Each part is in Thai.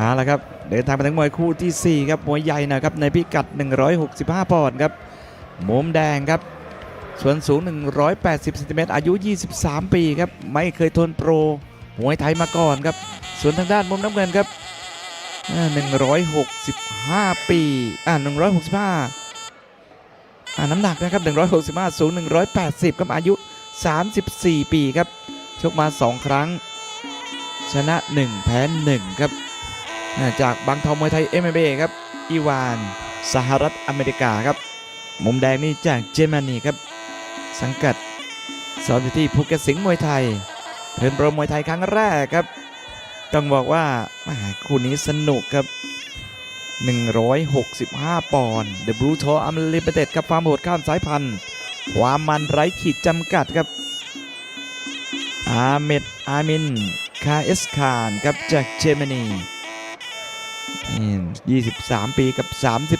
เอาละครับเดินทางไปถึงมวยคู่ทีสี่ 4 ครับมวยใหญ่นะครับในพิกัด 165 ปอนด์ครับมุมแดงครับส่วนสูง 180ซนติเมตรอายุ 23 ปีครับไม่เคยทนโปรมวยไทยมาก่อนครับส่วนทางด้านมุมน้ำเงินครับอ่า165 ปีอ่า165อ่าน้ำหนักนะครับ165 สูง 180ครับอายุ 34 ปีครับชกมา 2 ครั้ง ชนะ 1 แพ้ 1 ครับ จากบางทองมวยไทย MMA ครับอีวาน สหรัฐอเมริกาครับ มุมแดงนี่จากเยอรมนีครับ สังกัดสอนอยู่ที่ภูเก็ตสิงห์มวยไทยเทิร์นโปรมวยไทยครั้งแรกครับ ต้องบอกว่าคู่นี้สนุกครับ 165 ปอนด์ The Blue t o u r Unlimited ครับความโหดข้ามสายพันธุ์ความมันไร้ขีดจำกัดครับ อาเมดอามิน คาเอสคานครับจากเยอรมนี 23 ปีกับ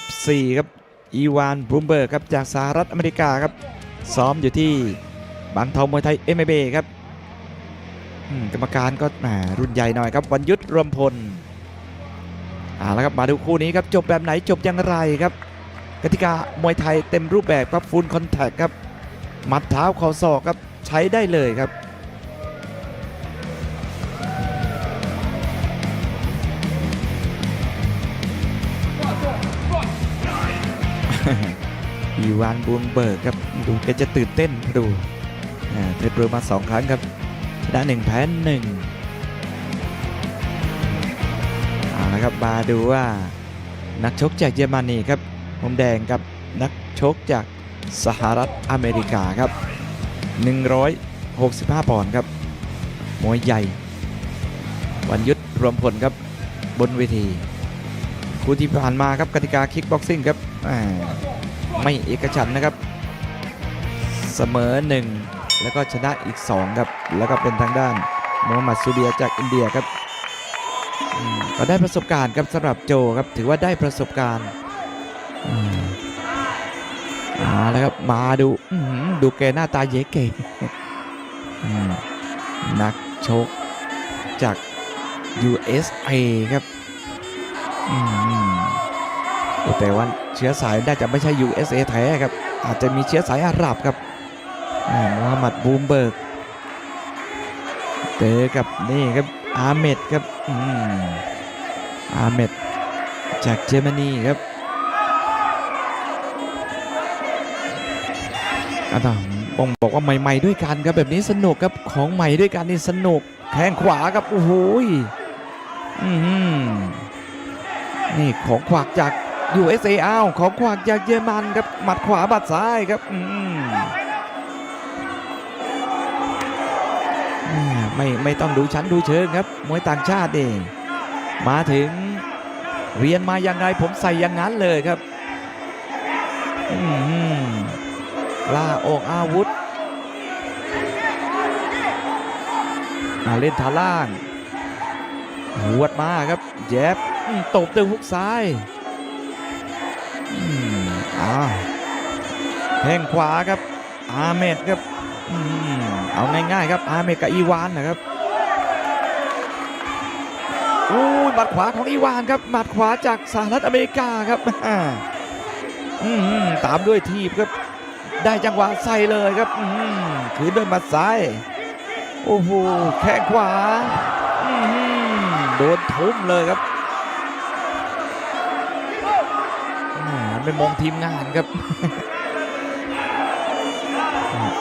34 ครับ อีวานบรูมเบิร์กครับจากสหรัฐอเมริกาครับ ซ้อมอยู่ที่บางทองมวยไทย MMA ครับกรรมการก็แหมรุ่นใหญ่หน่อยครับวันยุทธรวมพลเอาละครับมาดูคู่นี้ครับจบแบบไหนจบอย่างไรครับ กติกามวยไทยเต็มรูปแบบครับฟูลคอนแทคครับ หมัดเท้าเข่าศอกครับใช้ได้เลยครับ อีวานบูมเบิร์กครับดูแกจะตื่นเต้นดูอ่าเทปเรือมาสองครั้งครับชนะหนึ่งแพ้หนึ่งเอาละครับมาดูว่านักชกจากเยอรมนีครับมุมแดงกับนักชกจากสหรัฐอเมริกาครับ 165 ปอนด์ครับมวยใหญ่ วันยุทธรวมพลครับบนเวที คู่ที่ผ่านมาครับกติกาคิกบ็อกซิ่งครับอ่า ไม่เอกฉันนะครับ เสมอ 1 แล้วก็ชนะอีก 2 ครับ แล้วก็เป็นทางด้านมูฮัมหมัดซูเบียจากอินเดียครับก็ได้ประสบการณ์ครับสำหรับโจครับถือว่าได้ประสบการณ์อืมาแล้วครับมาดูดูแกหน้าตาเยเก่งนักชกจาก USA ครับอืม แต่ว่าเชื้อสายน่าจะไม่ใช่ USA แท้ครับ อาจจะมีเชื้อสายอาหรับครับอ่ามูฮัมหมัดบูมเบิร์กเจอกับนี่ครับอาเมดครับอืมอาเมดจากเยอรมนีครับอาจารย์บองบอกว่าใหม่ๆด้วยกันครับแบบนี้สนุกครับของใหม่ด้วยกันนี่สนุกแข้งขวาครับโอ้โหยอืมนี่ของขวากจาก USA อ้าวของขวากจากเยอรมันครับหมัดขวาบัดซ้ายครับอืมไม่ไม่ต้องดูชั้นดูเชิงครับมวยต่างชาติเองมาถึงเรียนมายังไงผมใส่อย่างนั้นเลยครับอืมล่าออกอาวุธอ่าเล่นฐาล่างหวดมาครับแยบตบด้วยฮุกซ้าย อืมอ่าแข้งขวาครับ อาเมดครับอเอาง่ายๆครับอาเมดกับอีวานนะครับอู้ยหมัดขวาของอีวานครับหมัดขวาจากสหรัฐอเมริกาครับตามด้วยทีบครับ ได้จังหวะใส่เลยครับคืนด้วยหมัดซ้ายโอ้โหแข้งขวาโดนทุ่มเลยครับ แหมไม่มองทีมงานครับ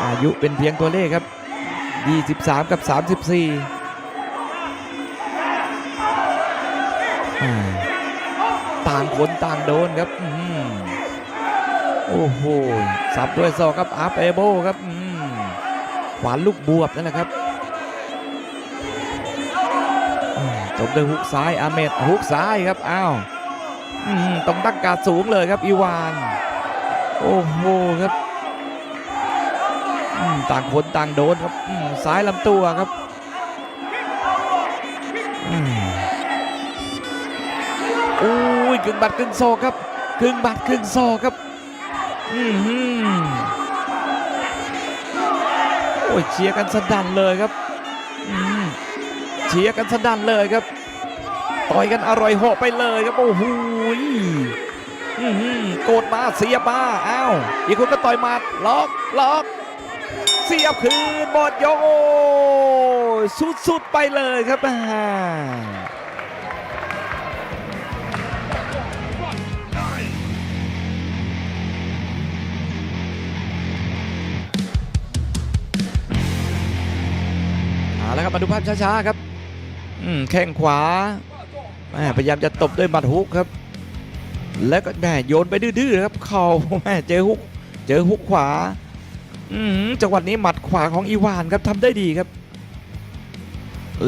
อายุเป็นเพียงตัวเลขครับ 23 กับ 34 ต่างคนต่างโดนครับโอ้โห สับด้วยศอกครับอาร์เอโบครับอื้อหือขวานลูกบวบนั่นแหละครับอ่าตบด้วยฮุกซ้ายอาเมดฮุกซ้ายครับ อ้าว ต้องตั้งการสูงเลยครับอีวาน โอ้โหครับต่างคนต่างโดนครับซ้ายลำตัวครับอุ้ยกึ่งบัดกึ่งโซครับกึ่งบัดกึ่งโซครับอืมโอ้ยเชียร์กันสนั่นเลยครับเชียร์กันสนั่นเลยครับ ต่อยกันอร่อยหาะไปเลยครับโอ้โหยอื้อหือกดมาเสียบมาอ้าวอีกคนก็ต่อยมัดล็อกล็อกเสียบคืนบอดยกโอ้สุดๆไปเลยครับอ่าเอาละครับมาดูภาพช้าๆครับอืมแข้งขวา พยายามจะตบด้วยหมัดฮุกครับ แล้วก็แม่โยนไปดื้อๆครับ เข่าแม่เจอฮุก เจอฮุกขวาอืมจังหวะนี้หมัดขวาของอีวานครับทำได้ดีครับ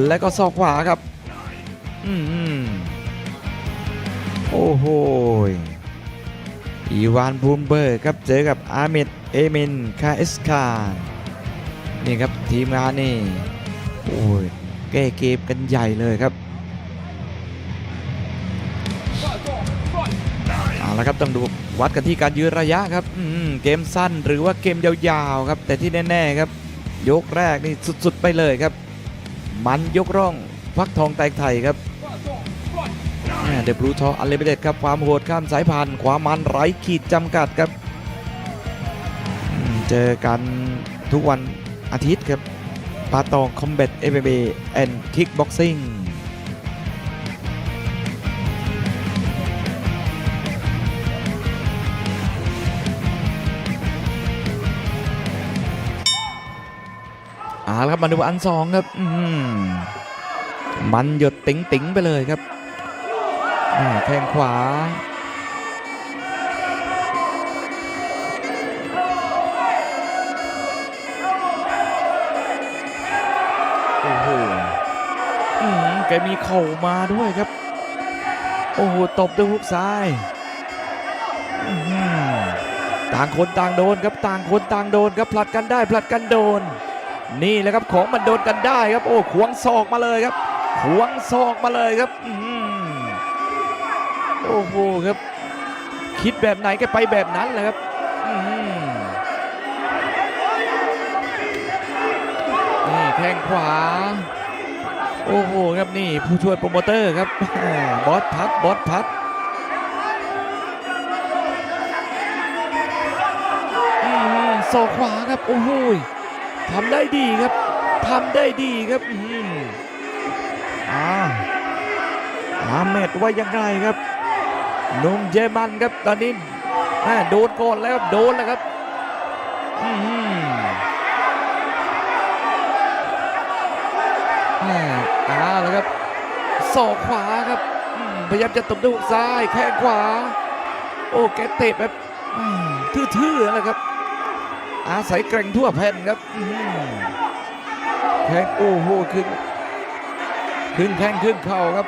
แล้วก็ศอกขวาครับอืมโอ้โหอีวานบูมเบอร์ครับเจอกับอาเมดเอเมนคาเอสคานี่ครับทีมงานนี่โอ้ยแก้เกมกันใหญ่เลยครับ เอาละครับต้องดูวัดกันที่การยืนระยะครับเกมสั้นหรือว่าเกมยาวๆครับ แต่ที่แน่ๆครับ ยกแรกนี่สุดๆไปเลยครับ มันยกร่องฟักทองแตกไทยครับเดบลูทออันเลเบเดตครับความโหดข้ามสายพันธุ์ความมันไร้ขีดจำกัดครับ เจอกันทุกวันอาทิตย์ครับปาตองคอม b บ t MMA and Kickboxing เอาละครับ มาดูอันสองครับมันหยดติ๋งติ๋งไปเลยครับแม่แข้งขวาโอ้โหอืมแกมีเข่ามาด้วยครับ โอ้โห ตบด้วยฮุกซ้ายอื้อหือต่างคนต่างโดนครับ ต่างคนต่างโดนครับ ผลัดกันได้ ผลัดกันโดน นี่แหละครับของมันโดนกันได้ครับ โอ้ขวงศอกมาเลยครับ ขวงศอกมาเลยครับโอ้โหครับ คิดแบบไหนก็ไปแบบนั้นแหละครับนี่แข้งขวา โอ้โหครับนี่ผู้ช่วยโปรโมเตอร์ครับบอสพัดบอสพัดอืมศอกขวาครับ โอ้โห ทำได้ดีครับทำได้ดีครับอืมอ่าอาเมดว่ายังไงครับหนุ่มเยอรมันครับตอนนี้แม่โดนก่อนแล้วครับโดนแล้วครับอืมแม่เอาแล้วครับศอกขวาครับอืมพยายามจะตบด้วยฮุกซ้ายแข้งขวา โอ้แกเตะแบบอืมทื่อๆนั่นแหละครับ อาศัยแกร่งทั่วแผ่นครับแข้งโอ้โหขึ้น ขึ้นแข้งขึ้นเข่าครับ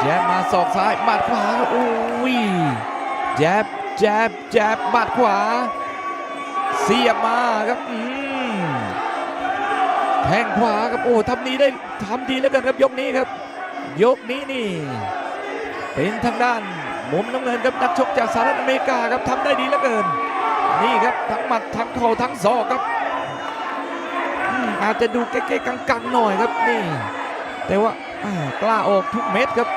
แจบมาศอกซ้ายหมัดขวาโอ้ยแจบแจบแจบหมัดขวา เสียบมาครับแทงขวาครับโอ้ทำดีได้ทำดีแล้วกันครับยกนี้ครับ ยกนี้นี่ เป็นทางด้าน มุมน้ำเงินครับนักชกจากสหรัฐอเมริกาครับทำได้ดีเหลือเกิน นี่ครับทั้งหมัดทั้งเข่าทั้งศอกครับอาจจะดูเก๊ๆกังๆหน่อยครับนี่ แต่ว่ากล้าออกทุกเม็ดครับ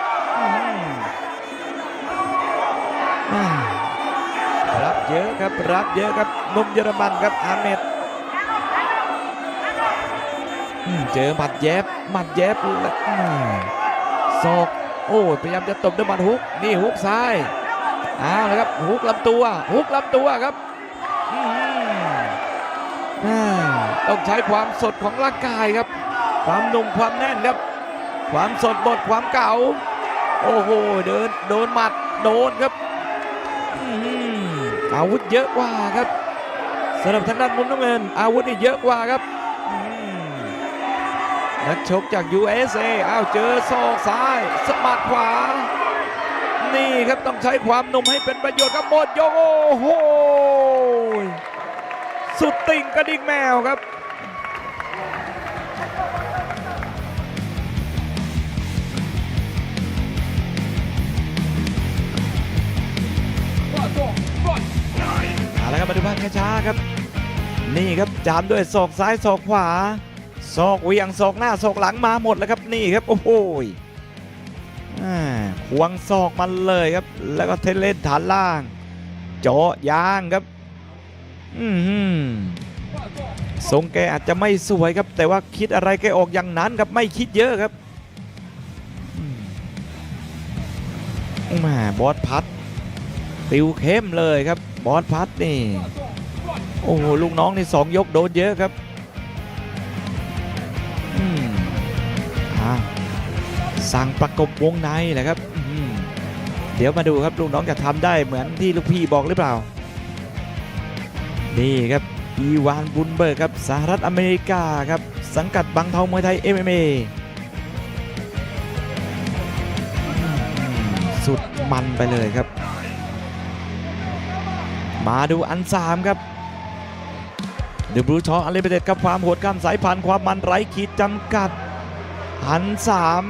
รับเยอะครับรับเยอะครับนุ่มเยอรมันครับอาเมดเจอหมัดแยบหมัดแยบและอืมศอก โอ้พยายามจะตบด้วยหมัดฮุกนี่ฮุกซ้ายเอาละครับฮุกลำตัวฮุกลำตัวครับอืมอ่าต้องใช้ความสดของร่างกายครับ ความหนุ่มความแน่นครับ ความสดบดความเก่า โอ้โหเดินโดนหมัดโดนครับอื้อหืออาวุธเยอะกว่าครับสำหรับทางด้านมุมน้ำเงิน อาวุธนี่เยอะกว่าครับอื้อหือ นักชกจาก USA อ้าวเจอศอกซ้ายสะบัดขวา นี่ครับต้องใช้ความหนุ่มให้เป็นประโยชน์ครับหมดยกโอ้โหสุดติ่งกระดิ่งแมวครับเอาละครับมาดูภาพช้าๆครับ นี่ครับจามด้วยศอกซ้ายศอกขวา ศอกเวียงศอกหน้าศอกหลังมาหมดแล้วครับนี่ครับโอ้โหยอ่าควงศอกมันเลยครับ แล้วก็เทเล่นฐานล่าง เจาะยางครับอือหือทรงแกอาจจะไม่สวยครับ แต่ว่าคิดอะไรแกออกอย่างนั้นครับไม่คิดเยอะครับมแหมาบอสพัดติวเข้มเลยครับ บอสพัดนี่ โอ้โหลูกน้องนี่สองยกโดนเยอะครับ สั่งประกบวงในแหละครับเดี๋ยวมาดูครับลูกน้องจะทำได้เหมือนที่ลูกพี่บอกหรือเปล่า นี่ครับอีวานบุนเบิร์กครับสหรัฐอเมริกาครับสังกัดบังเทามวยไทย MMA สุดมันไปเลยครับ มาดูอันสามครับเดบรูชออันเลเบเดตกับความโหดข้ามสายพันธุ์ความมันไร้ขีดจำกัด อันสาม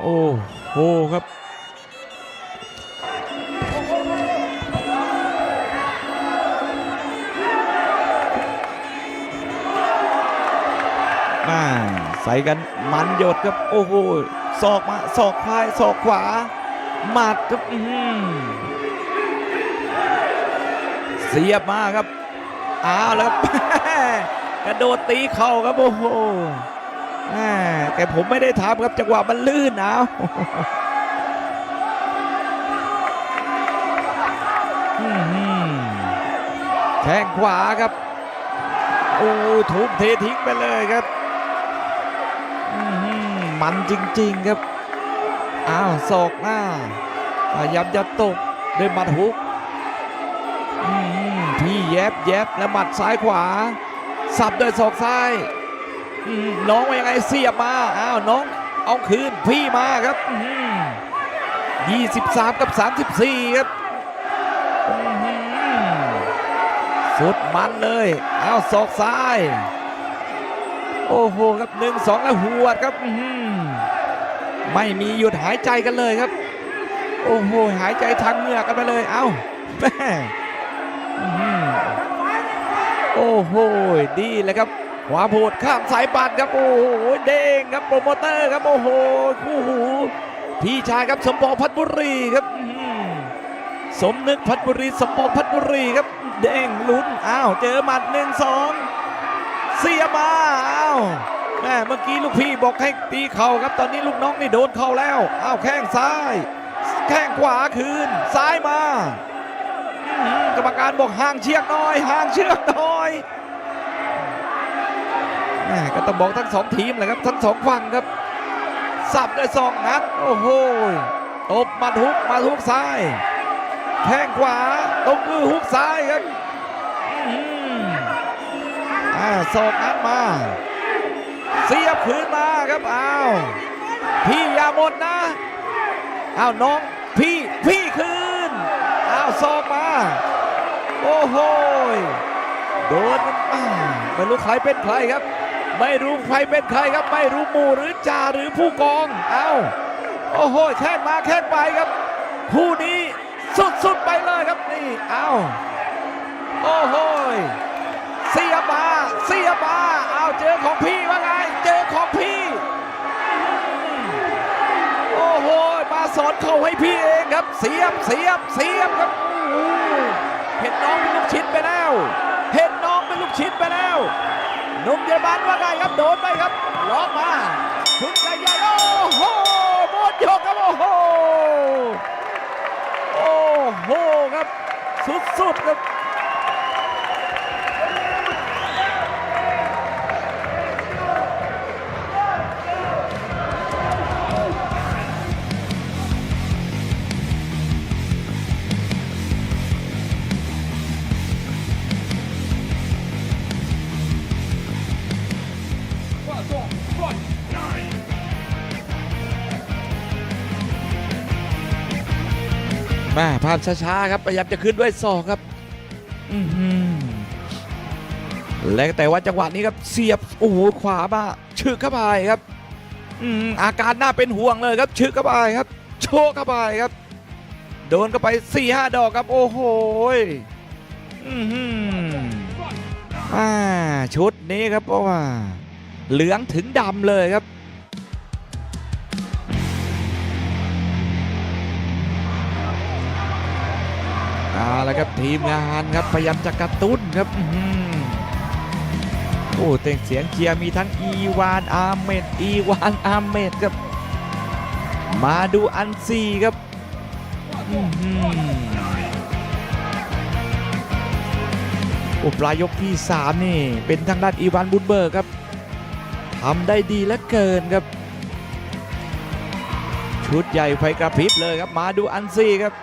โอ้โหครับมาใส่กันมันหยดครับ โอ้โหศอกมาศอกพายศอกขวาหมัดครับอื้อหือเสียบมาครับ อ้าวแล้วกระโดดตีเข่าครับโอ้โหแต่ผมไม่ได้ทำครับจังหวะมันลื่นเอาแข้งขวาครับโอ้ทุบเททิ้งไปเลยครับมันจริงๆครับอ้าวศอกหน้าพยายามจะตกด้วยมัดฮุกอื้อหือพี่ แยบแยบแล้วหมัดซ้ายขวา สับด้วยศอกซ้ายน้องว่ายังไงเสียบมาอ้าวน้องเอาคืนพี่มาครับ23 กับ 34 ครับสุดมันเลยอ้าวศอกซ้าย โอ้โหครับหนึ่งสองแล้วหัวครับไม่มีหยุดหายใจกันเลยครับ โอ้โหหายใจทางเหงือกกันไปเลย เอ้าแม่ โอ้โหดีเลยครับขวาโพดข้ามสายปัดครับโอ้โหเด้งครับโปรโมเตอร์ครับโอ้โหคู่หูพี่ชายครับสมปองพัทบุรีครับสมนึกพัทบุรีสมปองพัทบุรีครับเด้งลุ้นอ้าวเจอหมัดหนึ่งสองเสียมาอ้าวแม่เมื่อกี้ลูกพี่บอกให้ตีเข่าครับตอนนี้ลูกน้องนี่โดนเข่าแล้วอ้าวแข้งซ้าย แข้งขวาคืนซ้ายมาอื กรรมการบอกห่างเชือกน่อย ห่างเชือกน่อยแม่ก็ต้องบอกทั้งสองทีมเลยครับทั้งสองฝั่งครับสับด้วยสองนัดโอ้โหตบมาทุกมาทุกซ้ายแข้งขวาตบมือฮุกซ้ายครับอื้อหืออ่าศอกนั้นมา เสียบคืนมาครับอ้าวพี่อย่าหมดนะอ้าวน้องพี่พี่คืนอ้าวศอกมา โอ้โหโดนมันอ่าไม่รู้ใครเป็นใครครับ ไม่รู้ใครเป็นใครครับ ไม่รู้หมู่หรือจ่าหรือผู้กอง เอ้า โอ้โห แค่มาแค่ไปครับ คู่นี้สุดๆไปเลยครับนี่เอ้า โอ้โหเสียบมาเสียบมาเอาเจอของพี่ว่าไง เจอของพี่ โอ้โห มาสอนเข้าให้พี่เองครับ เสียบเสียบเสียบครับ หเห็นน้องเป็นลูกชิ้นไปแล้ว เห็นน้องเป็นลูกชิ้นไปแล้วนุ่มเยอรมันว่าไงครับโดนไปครับล็อกมาชุดใหญ่โอ้โหหมดยกครับโอ้โหโอ้โหครับสุดๆครับ แม่ภาพช้าๆครับพยายามจะขึ้นด้วยศอกครับอื้อหือและแต่ว่าจังหวะนี้ครับเสียบโอ้โหขวามาชึกเข้าไปครับอืมอาการน่าเป็นห่วงเลยครับชึกเข้าไปครับ โชกเข้าไปครับ โดนเข้าไป4ี่ห้าดอกครับ โอ้โหยออื้อหืออ่าชุดนี้ครับเพราะว่า เหลืองถึงดำเลยครับ เอาละครับทีมงานครับพยายามจะกระตุ้นครับอโอ้แต่เสียงเชียร์มีทั้งอีวานอาร์เมดอีวานอาร์เมดครับ มาดูอันซีครับอื้อหือโอ้ปลายยกที่ 3 นี่ เป็นทางด้านอีวานบุนเบิร์กครับทำได้ดีเหลือเกินครับ ชุดใหญ่ไฟกระพริบเลยครับ มาดูอันซีครับ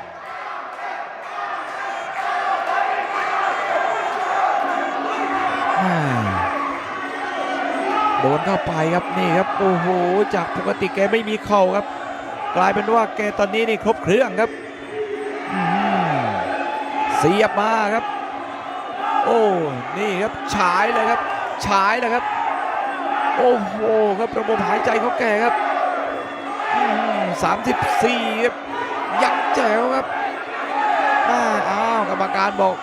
โดนเข้าไปครับนี่ครับโอ้โหจากปกติแกไม่มีเข่าครับ กลายเป็นว่าแกตอนนี้นี่ครบเครื่องครับเสียบมาครับ โอ้นี่ครับฉายเลยครับฉายเลยครับ โอ้โหครับระบบหายใจเขาแกครับสามสิบสี่ครับยังแจ๋วครับอ่าอ้าวกรรมการบอก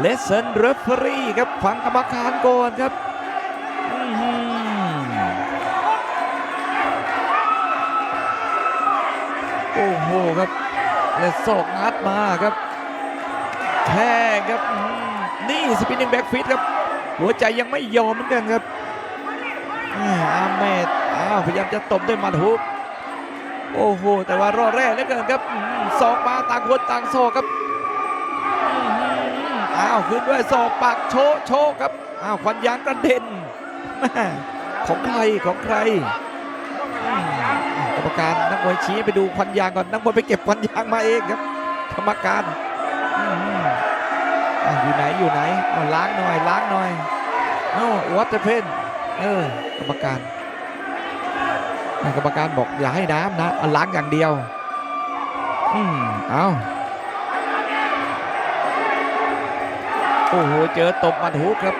เลสเซนเรฟเฟอรี่ครับฟังกรรมการก่อนครับ โอ้โหครับและศอกงัดมาครับแทงครับนี่สปินนิ่งแบ็กฟิตครับ หัวใจยังไม่ยอมเหมือนกันครับอ่าอาเมดอ้าวพยายามจะตบด้วยหมัดฮุกโอ้โห แต่ว่ารอดแร่เหลือเกินครับอื้อหือศอกมาต่างคนต่างศอกครับอ้าวขึ้นด้วยศอกปากโชว์โชครับอ้าวควันยางกระเด็นของใครของใคร รรมการนักมวยชี้ไปดูควันยางก่อนนักมวยไปเก็บควันยางมาเองครับกรรมการอืมอะอยู่ไหนอยู่ไหนเอาล้างหน่อยล้างหน่อยเอ้าวัดจะเพนเออกรรมการอะกรรมการบอกอย่าให้น้ำนะเอาล้างอย่างเดียวอืมเอาโอ้โหเจอตบหมัดฮุกครับ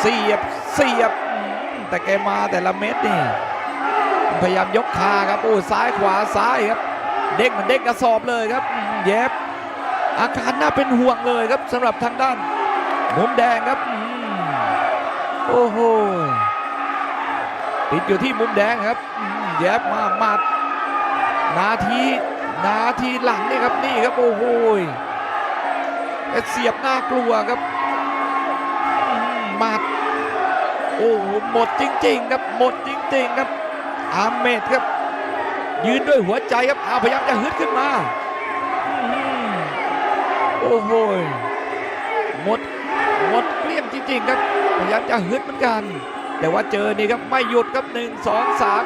เสียบเสียบอืมแต่แกมาแต่ละเม็ดนี่ พยายามยกคาครับโอ้ซ้ายขวาซ้ายครับ เด้งเหมันเด้งกระสอบเลยครับอืมแยบอาการน่าเป็นห่วงเลยครับสำหรับทางด้านมุมแดงครับโอ้โหติดอยู่ที่มุมแดงครับแยบมาหมัดนาทีนาทีหลังนี่ครับนี่ครับโอ้โหเสียบน้ากลัวครับหมัดโอ้โหหมดจริง ๆ ครับหมดจริง ๆ ครับ อาเมดครับ ยืนด้วยหัวใจครับอาพยายามจะฮึดขึ้นมาโอ้โหหมดหมดเกลี้ยงจริงๆครับพยายามจะฮึดเหมือนกัน แต่ว่าเจอนี่ครับไม่หยุดครับหนึ่งสองสาม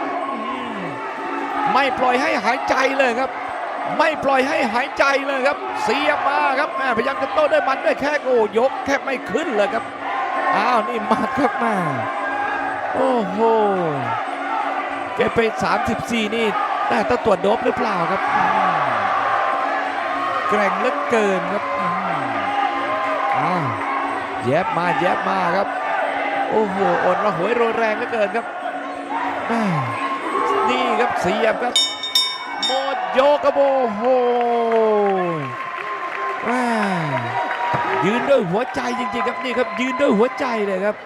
ไม่ปล่อยให้หายใจเลยครับ ไม่ปล่อยให้หายใจเลยครับ เสียมาครับแม่พยายามจะโต้ด้วยมันด้วยแค่โอ้ยกแค่ไม่ขึ้นเลยครับอ้าวนี่มัดครับแม่โอ้โห แกไป 34 นี่แต่ต้องตรวจโดบหรือเปล่าครับอืมแกร่งเหลือเกินครับอืมอ้าวแยบมาแยบมาครับ โอ้โหอดระหวยโรยแรงเหลือเกินครับแม่นี่ครับเสียบครับหมดโยกครับโอ้โหแม่ยืนด้วยหัวใจจริงๆครับนี่ครับยืนด้วยหัวใจเลยครับ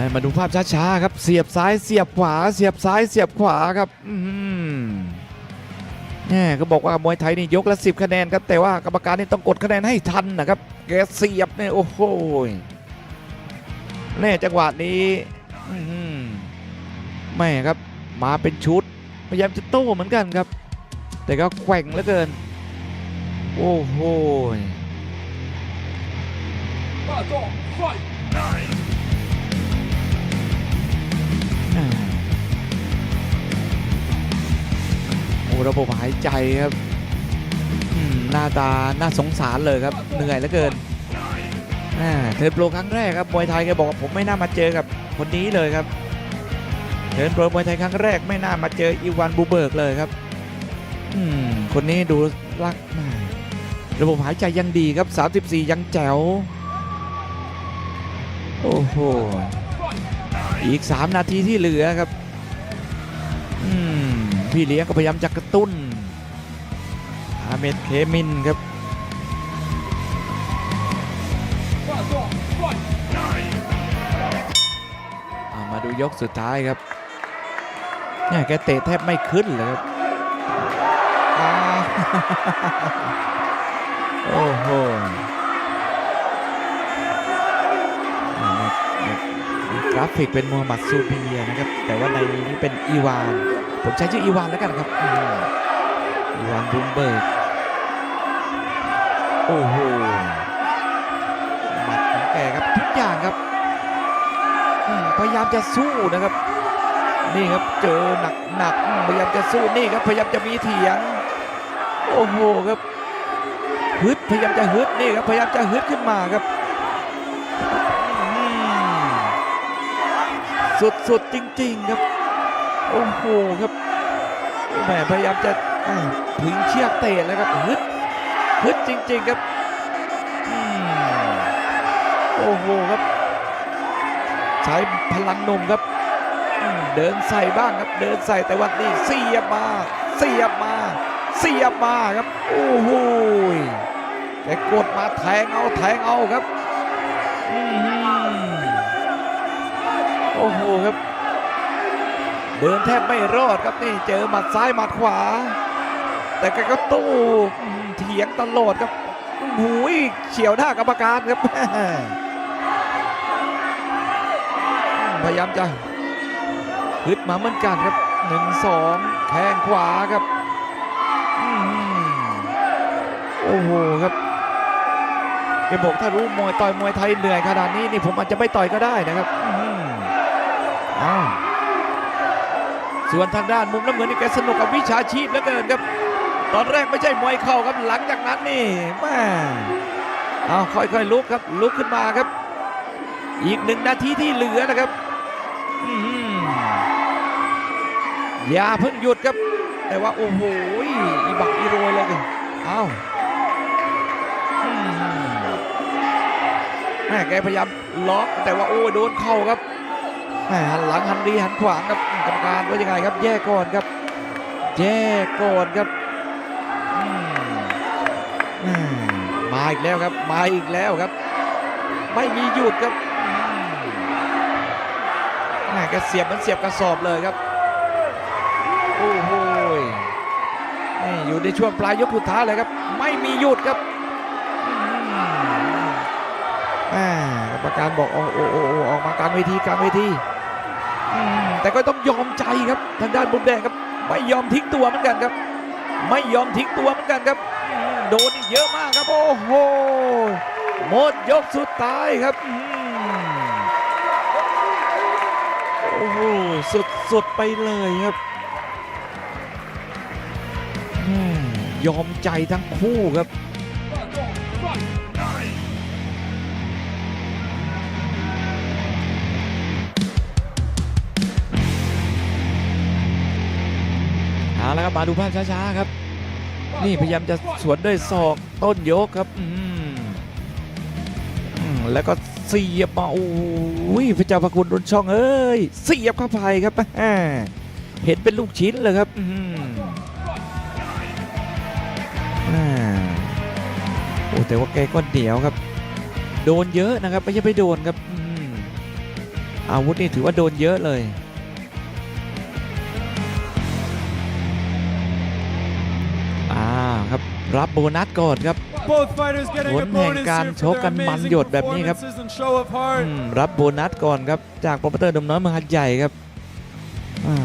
ม่มาดูภาพช้าๆครับ เสียบซ้ายเสียบขวา เสียบซ้ายเสียบขวาครับอืมแน่ก็บอกว่ามวยไทยนี่ยกละสิบคะแนนครับ แต่ว่ากรรมการนี่ต้องกดคะแนนให้ทันนะครับแกเสียบเนี่ยโอ้โหแน่จังหวะนี้แม่ครับมาเป็นชุด พยายามจะโต้เหมือนกันครับ แต่ก็แกว่งเหลือเกิน โอ้โห ระบบหายใจครับหน้าตาน่าสงสารเลยครับเหนื่อยเหลือเกินเทิร์นโปรครั้งแรกครับมวยไทยแกบอกว่าผมไม่น่ามาเจอกับคนนี้เลยครับเทิร์นโปรมวยไทยครั้งแรกไม่น่ามาเจออีวานบูเบิร์กเลยครับอืมคนนี้ดูรักมากระบบหายใจยังดีครับ 34 ยังแจ๋วโอ้โหอีก 3 นาทีที่เหลือครับ พี่เลี้ยงก็พยายามจะกระตุ้นอาเมดเคมินครับามาดูยกสุดท้ายครับเนี่ยแกเตะแทบไม่ขึ้นเลยครับโอ้โหกราฟิกเป็นมูฮัมหมัดซูเบียนะครับ แต่ว่าในนี้เป็นอีวาน ผมใช้ชื่ออีวานแล้วกันครับอืมอีวานบลูมเบิร์กโอ้โหหมัดของแกครับทุกอย่างครับอืมพยายามจะสู้นะครับ นี่ครับเจอหนักหนักอืมพยายามจะสู้นี่ครับพยายามจะมีเถียง โอ้โหครับฮึดพยายามจะฮึดนี่ครับพยายามจะฮึดขึ้นมาครับอืมสุดๆจริง ๆ ครับ โอ้โหครับแหมพยายามจะถึงเชือกเตะแล้วครับฮึดฮึดจริง ๆครับโอ้โหครับ ใช้พลังนมครับเดินใส่บ้างครับเดินใส่แต่ว่านี่เสียบมาเสียบมาเสียบมาครับโอ้โหแกกดมาแทงเอาแทงเอาครับโอ้โหครับ เดินแทบไม่รอดครับนี่เจอหมัดซ้ายหมัดขวา แต่แกก็ตู้เถียงตลอดครับโอ้โหเฉียวหน้ากรรมการครับ พยายามจะฮึดมาเหมือนกันครับหนึ่งสองแข้งขวาครับโอ้โหครับแกบอกถ้ารู้มวยต่อยมวยไทยเหนื่อยขนาดนี้นี่ผมอาจจะไม่ต่อยก็ได้นะครับอื้อหืออ้าว ส่วนทางด้านมุมน้ำเงินนี่แกสนุกกับวิชาชีพเหลือเกินครับ ตอนแรกไม่ใช่มวยเข่าครับหลังจากนั้นนี่แม่เอาค่อยๆลุกครับลุกขึ้นมาครับ อีกหนึ่งนาทีที่เหลือนะครับอย่าเพิ่งหยุดครับ แต่ว่าโอ้โหอีบักอีโรยเลยกันเอาอื้อหือแม่แกพยายามล็อกแต่ว่าโอ้โดนเข่าครับ หันหลังหันดีหันขวางครับกรรมการว่ายังไงครับ แยกก่อนครับ แยกก่อนครับมาอีกแล้วครับ มาอีกแล้วครับ ไม่มีหยุดครับแกเสียบมันเสียบกระสอบเลยครับโอ้โหอยู่ในช่วงปลายยกสุดท้ายเลยครับ ไม่มีหยุดครับอืมแม่กรรมการบอกโอ้โอ้โอ้โอ้ออกมากลางเวทีกลางเวที แต่ก็ต้องยอมใจครับทางด้านบุญแดงครับ ไม่ยอมทิ้งตัวเหมือนกันครับ ไม่ยอมทิ้งตัวเหมือนกันครับ โดนเยอะมากครับ โอ้โหหมดยกสุดท้ายครับโอ้โหสุดสุดไปเลยครับยอมใจทั้งคู่ครับ เอาละครับมาดูภาพช้าๆครับ นี่พยายามจะสวนด้วยศอกต้นยกครับอืมแล้วก็เสียบมาโอ้ยพระเจ้าพระคุณรุนช่องเอ้ยเสียบเข้าไปครับเห็นเป็นลูกชิ้นเลยครับอโอ้แต่ว่าแกก็เหนียวครับ โดนเยอะนะครับไม่ใช่ไปโดนครับอาวุธนี่ถือว่าโดนเยอะเลย รับรับโบนัสก่อนครับ Both fighters getting ผ a ลแห่ง bonus การ here ช for ก their กันมัน amazing หยดแบบนี้ครับ performances and show of heart. อืมรับโบนัสก่อนครับ จากโปรโมเตอร์หนุ่มน้อยเมืองหัดใหญ่ครับอ่า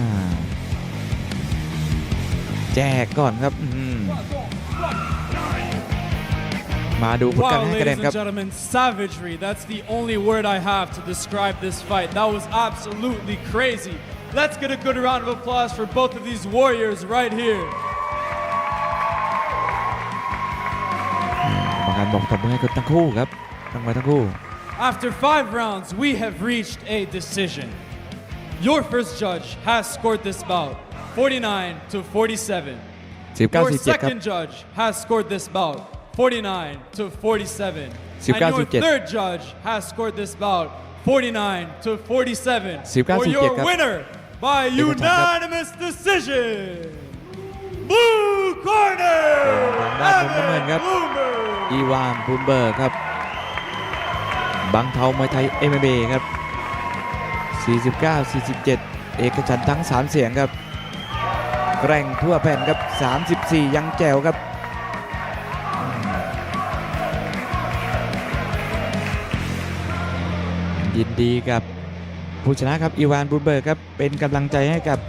แจกก่อนครับอืมมาดูผลการ Wow, ให้คะแน ladies นครับ and gentlemen, savagery. That's the only word I have to describe this fight. That was absolutely crazy. Let's get a good round of applause for both of these warriors right here. ารบอกตบมือให้กับทั้งคู่ครับทั้งมวยทั้งคู่ After five rounds, we have reached a decision. Your first judge has scored this bout 49 to 47. 19 Your 17ครับ second judge has scored this bout 49 to 47. And 19 your 17 third judge has scored this bout 49 to 47. 19 For your 17ครับ winner by unanimous decision. Blue corner, ทางด้านมุมน้ำเงินครับ Evan Bloomberg. อีวานบูมเบอร์ครับ บังเทามวยไทย MMA ครับ 49 47 เอกฉันท์ทั้ง 3 เสียงครับ แกร่งทั่วแผ่นครับ 34 ยังแจ๋วครับยินดีกับผู้ชนะครับอีวานบูมเบอร์ครับ เป็นกำลังใจให้กับ